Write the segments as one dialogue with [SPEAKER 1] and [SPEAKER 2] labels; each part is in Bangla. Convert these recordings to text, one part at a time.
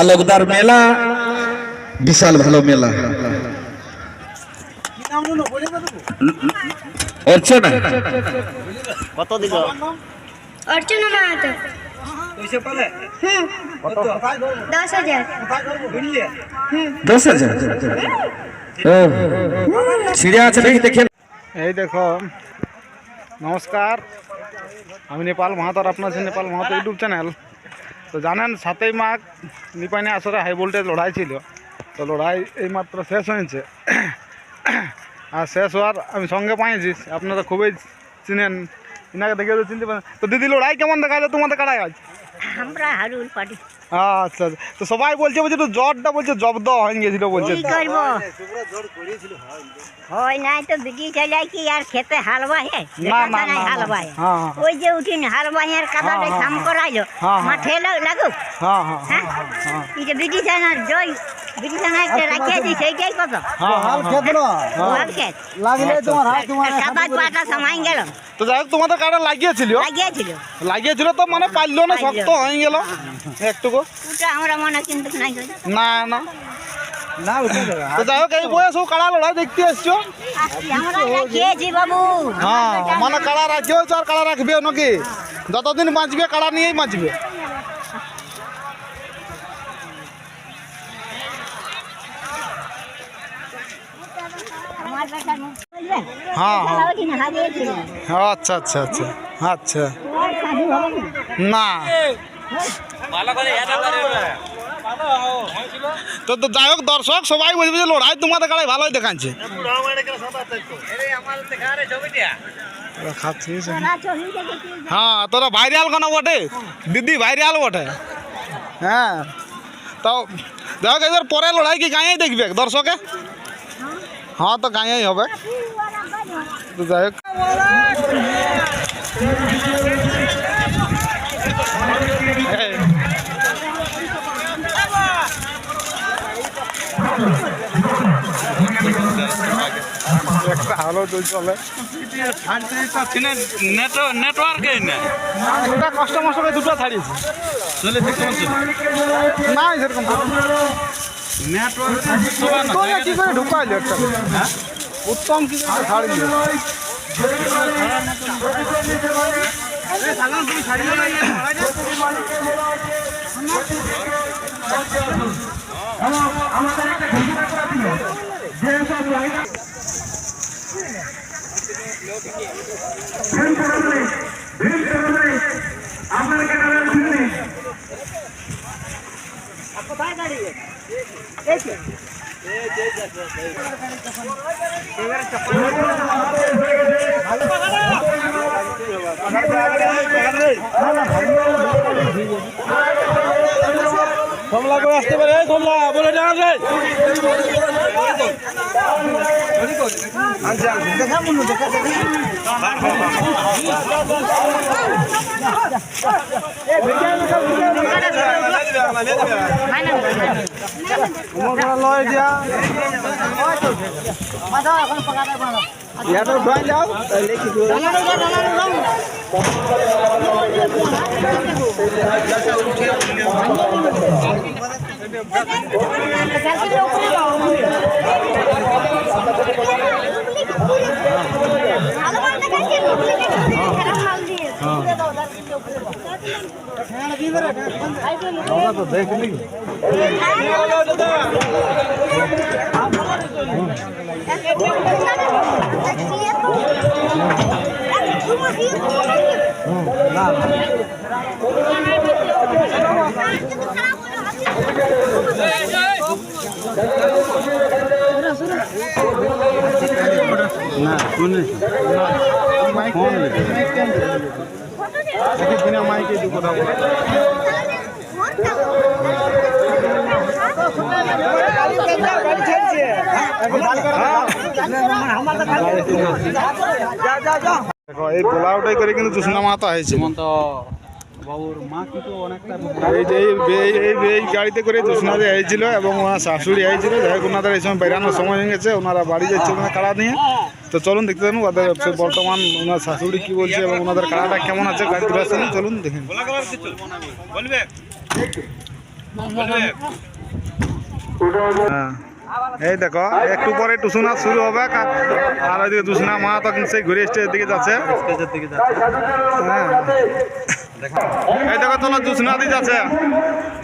[SPEAKER 1] আলোকদার মেলা বিশাল ভালো মেলা। অর্চনা?
[SPEAKER 2] কত দিল?
[SPEAKER 3] অর্চনা মাহাতো। হুম দশ হাজার। হুম
[SPEAKER 1] দশ ছিঁড়ে আছে নাকি দেখে।
[SPEAKER 4] এই দেখো নমস্কার। আমি নেপাল মাহাতর আপনার আছে নেপাল মাহাতো ইউটিউব চ্যানেল। তো জানেন, সাতই মাঘ নিপাইনে আসরে হাই ভোল্টেজ লড়াই ছিল। তো লড়াই এইমাত্র শেষ হয়েছে। আর শেষ হওয়ার আমি সঙ্গে পাইছি। আপনারা খুবই চিনেন। ইনাকে দেখে চিনতে পারেন তো দিদি, লড়াই কেমন দেখা যায় তোমাদের কাটায় আজ?
[SPEAKER 3] আমরা হারুল পাটি
[SPEAKER 4] আচ্ছা আচ্ছা। তো সবাই বলছে বলছে তো জ্বরটা বলছে জব্দ হয়ে গেছিল বলছে।
[SPEAKER 3] কি করব? হয় নাই তো বিটি চলে কি আর খেতে হাল বাহে
[SPEAKER 4] না না না,
[SPEAKER 3] হাল
[SPEAKER 4] না।
[SPEAKER 3] বাহে
[SPEAKER 4] হ্যাঁ হ্যাঁ
[SPEAKER 3] ওই যে উঠিন হাল বাহের কাদাটা
[SPEAKER 4] হ্যাঁ,
[SPEAKER 3] কাম
[SPEAKER 4] হ্যাঁ,
[SPEAKER 3] করাইলো।
[SPEAKER 4] হ্যাঁ, হ্যাঁ।
[SPEAKER 3] মাঠে লাগ-
[SPEAKER 4] হ্যাঁ হ্যাঁ
[SPEAKER 3] হ্যাঁ
[SPEAKER 4] হ্যাঁ?
[SPEAKER 3] এই যে বিটি জানার জয় বিটি জানার একটা রাখিয়ে দিই সেইটাই কত?
[SPEAKER 4] হ্যাঁ হ্যাঁ হ্যাঁ।
[SPEAKER 3] হাল খেত।
[SPEAKER 4] লাগলে তোমার হাত তোমার
[SPEAKER 3] কাদা পাতা সামাই গেল।
[SPEAKER 4] তো যাই হোক তোমাদের কাটা লাগিয়েছিল?
[SPEAKER 3] লাগিয়েছিল।
[SPEAKER 4] লাগিয়েছিল তো মানে পারল না শক্ত হয়ে গেল একটুকু।
[SPEAKER 3] ওটা আমরা মনে কিন্তু নাই করি
[SPEAKER 4] না না। হ্যাঁ মানে কাড়া রাখিও আর কাড়া রাখবে নাকি? যতদিন বাঁচবে কাড়া নিয়েই বাঁচবে। হ্যাঁ হ্যাঁ। আচ্ছা আচ্ছা আচ্ছা। আচ্ছা।
[SPEAKER 3] না।
[SPEAKER 4] তো যাই হোক, দর্শক, সবাই বলবে যে লড়াই তোমাদের কাড়াই ভালোই দেখাচ্ছে। হ্যাঁ তোরা ভাইরাল কেন বটে? দিদি ভাইরাল বটে। হ্যাঁ তো দেখো এবার পরে লড়াই কি গাঁয়েই দেখবে? দর্শকে? হ্যাঁ তো গাঁয়েই হবে। যাই হোক। একটা হালো চলে
[SPEAKER 5] নেটওয়ার্কে না
[SPEAKER 4] দুটা কষ্ট মষ্ট করে দুটো ছাড়িয়েছি
[SPEAKER 5] চলে
[SPEAKER 4] না সেরকম
[SPEAKER 5] নেটওয়ার্ক
[SPEAKER 4] কি করে ঢুকাইলো উত্তম কি করে এবং আমাদের একটা ঘোষণা করা ছিল যেসব মহিলা ভীম চৌধুরী ভীম চৌধুরী আপনার কে নাম শুনলি কোথায় দাঁড়িয়ে
[SPEAKER 5] কমলা করে আসতে পারে কমলা বলে জানা যায়
[SPEAKER 4] লয় দিয়া ইয়াতো উঠাই যাও
[SPEAKER 3] ভালো মাল দেখাচ্ছি খারাপ মাল দিয়ে
[SPEAKER 4] তো দেখলি না শুনে। ফোন দেখি বিনা মাইকে দু কথা বলা। দেখো এই পোলাওটাই করে কিন্তু জোসনা মাতা হয়েছে এই যে এই গাড়িতে করে এবং ওনার শাশুড়ি যাই হোক ওনাদের এই সময় বেরানোর সময় হয়ে গেছে ওনারা বাড়ি যাচ্ছে ওনার কাড়া নিয়ে। তো চলুন দেখতে থাকুন ওদের বর্তমান ওনার শাশুড়ি কি বলছে এবং ওনাদের কাড়াটা কেমন আছে গাড়ি ঘুরে আসেন চলুন দেখেন হ্যাঁ। এই দেখো একটু পরে টুসুনা শুরু হবে আর- ওইদিকে টুসুনা মা তখন সেই ঘুরে স্টেজের দিকে যাচ্ছে। হ্যাঁ। এই দেখো তো জুসনাদি আছে।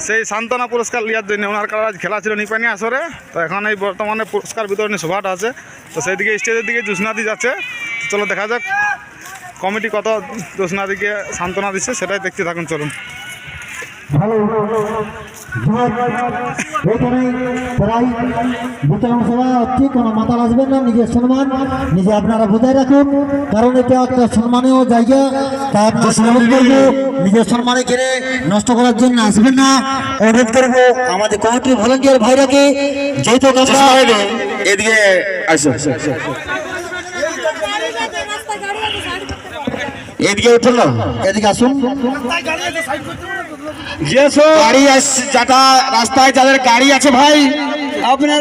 [SPEAKER 4] সেই সান্ত্বনা পুরস্কার লিয়ার জন্য ওনার আজ খেলা ছিল নিপানি আসরে। তো এখন এই বর্তমানে পুরস্কার বিতরণী সভাটা আছে। তো সেই দিকে স্টেজের দিকে জুসনাদি যাচ্ছে। চলো দেখা যাক, কমিটি কত জ্যোৎস্নাদিকে দিকে সান্ত্বনা দিচ্ছে সেটাই দেখতে থাকুন, চলুন।
[SPEAKER 6] ভালো এখানে প্রায় বিতরণ সভা হচ্ছে কোনো মাতাল আসবেন না নিজের সম্মান নিজে আপনারা বজায় রাখুন। কারণ এটা একটা সম্মানীয় জায়গা। তাই আপনার করব নিজের সম্মান এখানে নষ্ট করার জন্য আসবেন না। অনুরোধ করব আমাদের কমিটির ভলেন্টিয়ার ভাইরাকে যেহেতু আমরা
[SPEAKER 1] এদিকে আসো এদিকে উঠো
[SPEAKER 6] এদিকে আসুন।
[SPEAKER 1] গাড়ি আসছে যাটা রাস্তায় যাদের গাড়ি আছে ভাই। আপনার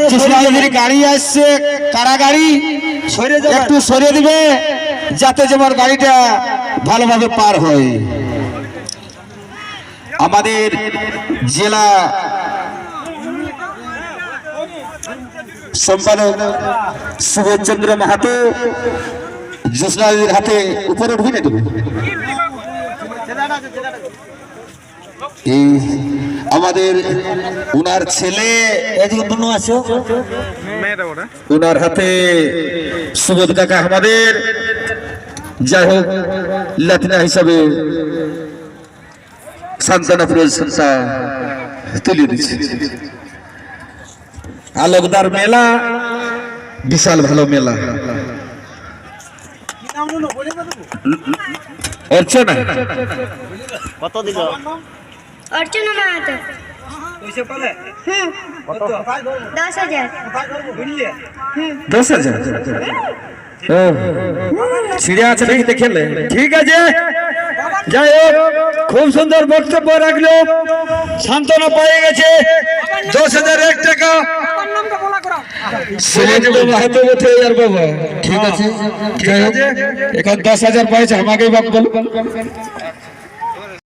[SPEAKER 1] গাড়ি আসছে কারা গাড়ি? একটু সরিয়ে দিবে যাতে যেমন গাড়িটা ভালোভাবে পার হয়। আমাদের জেলা সম্পাদক সুবোধচন্দ্র মাহাতো জ্যোৎস্নাদির হাতে উপরে উঠবি না তুমি এই আমাদের উনার ছেলে উনার হাতে সুবোধ কাকা আমাদের। যাই হোক লাতিনা হিসাবে সান্তানা প্রশংসা তুলে দিচ্ছে। আলোকদার মেলা বিশাল ভালো মেলা। অর্চনা
[SPEAKER 2] কত দিল?
[SPEAKER 3] অর্চনা মাহাতো। হুম। দশ হাজার।
[SPEAKER 1] দশ হাজার। ও, ছিঁড়ে আছে নাকি দেখেলে ঠিক আছে। যাই হোক খুব সুন্দর বক্তব্য রাখল। সান্ত্বনা পেয়ে গেছে। দশ হাজার এক টাকা। ঠিক আছে। ঠিক আছে। এখন দশ হাজার পাইছে আমাকে বাপ বল।